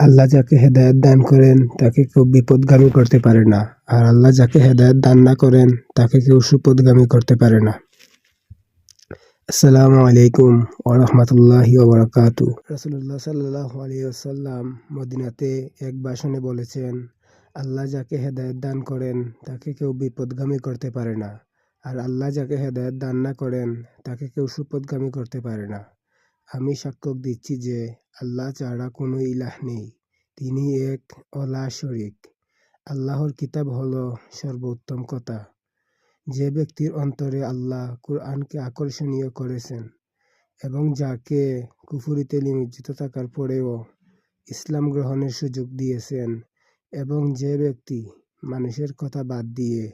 আল্লাহ যাকে হেদায়েত দান করেন, তাকে কেউ বিপদগামী করতে পারে না। আর আল্লাহ যাকে হেদায়েত দান না করেন, তাকে কেউ সুপদগামী করতে পারে না। আসসালামু আলাইকুম ওরহমতুল্লাহি ওবরাকাতু রসুল্লাহ সাল্লাহ মদিনাতে এক ভাষণে বলেছেন, আল্লাহ যাকে হেদায়েত দান করেন, তাকে কেউ বিপদগামী করতে পারে না। আর আল্লাহ যাকে হেদায়েত দান না করেন, তাকে কেউ সুপদগামী করতে পারে না। আমি সাক্ষ্য দিচ্ছি যে আল্লাহ ছাড়া কোনো ইলাহ নেই। তিনি এক অলা শরিক। আল্লাহর কিতাব হল সর্বোত্তম কথা। যে ব্যক্তির অন্তরে আল্লাহ কুরআনকে আকর্ষণীয় করেছেন এবং যাকে কুফুরিতে নিমজ্জিত থাকার পরেও ইসলাম গ্রহণের সুযোগ দিয়েছেন এবং যে ব্যক্তি মানুষের কথা বাদ দিয়ে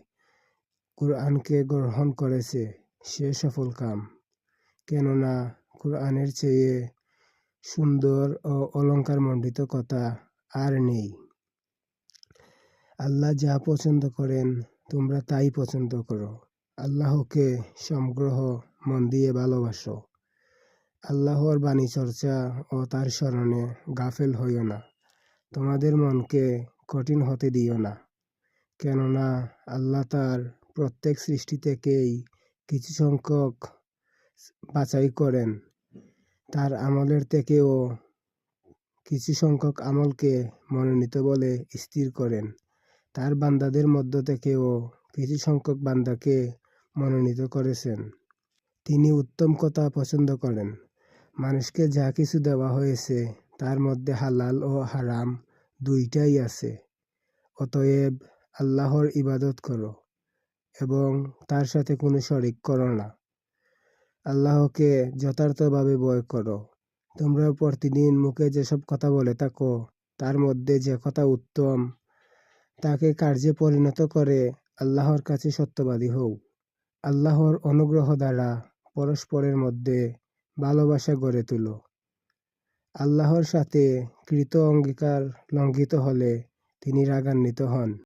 কুরআনকে গ্রহণ করেছে, সে সফল কাম। কেননা কুরআনের চেয়ে সুন্দর ও অলঙ্কারমণ্ডিত কথা আর নেই। আল্লাহ যা পছন্দ করেন, তোমরা তাই পছন্দ করো। আল্লাহকে সমগ্রহ মন দিয়ে ভালোবাসো। আল্লাহর বাণী চর্চা ও তার স্মরণে গাফেল হইও না। তোমাদের মনকে কঠিন হতে দিও না। কেননা আল্লাহ তার প্রত্যেক সৃষ্টি থেকেই কিছু সংখ্যক বাছাই করেন। তার আমলের থেকেও কিছু সংখ্যক আমলকে মনোনীত বলে স্থির করেন। তার বান্দাদের মধ্য থেকেও কিছু সংখ্যক বান্দাকে মনোনীত করেছেন। তিনি উত্তম কথা পছন্দ করেন। মানুষকে যা কিছু দেওয়া হয়েছে, তার মধ্যে হালাল ও হারাম দুইটাই আছে। অতএব আল্লাহর ইবাদত করো এবং তার সাথে কোনো শরিক করো না। আল্লাহকে যথার্থভাবে ভয় করো। তোমরা প্রতিদিন মুখে যেসব কথা বলে থাকো, তার মধ্যে যে কথা উত্তম, তাকে কার্যে পরিণত করে আল্লাহর কাছে সত্যবাদী হও। আল্লাহর অনুগ্রহ দ্বারা পরস্পরের মধ্যে ভালোবাসা গড়ে তুলো। আল্লাহর সাথে কৃত অঙ্গীকার লঙ্ঘিত হলে তিনি রাগান্বিত হন।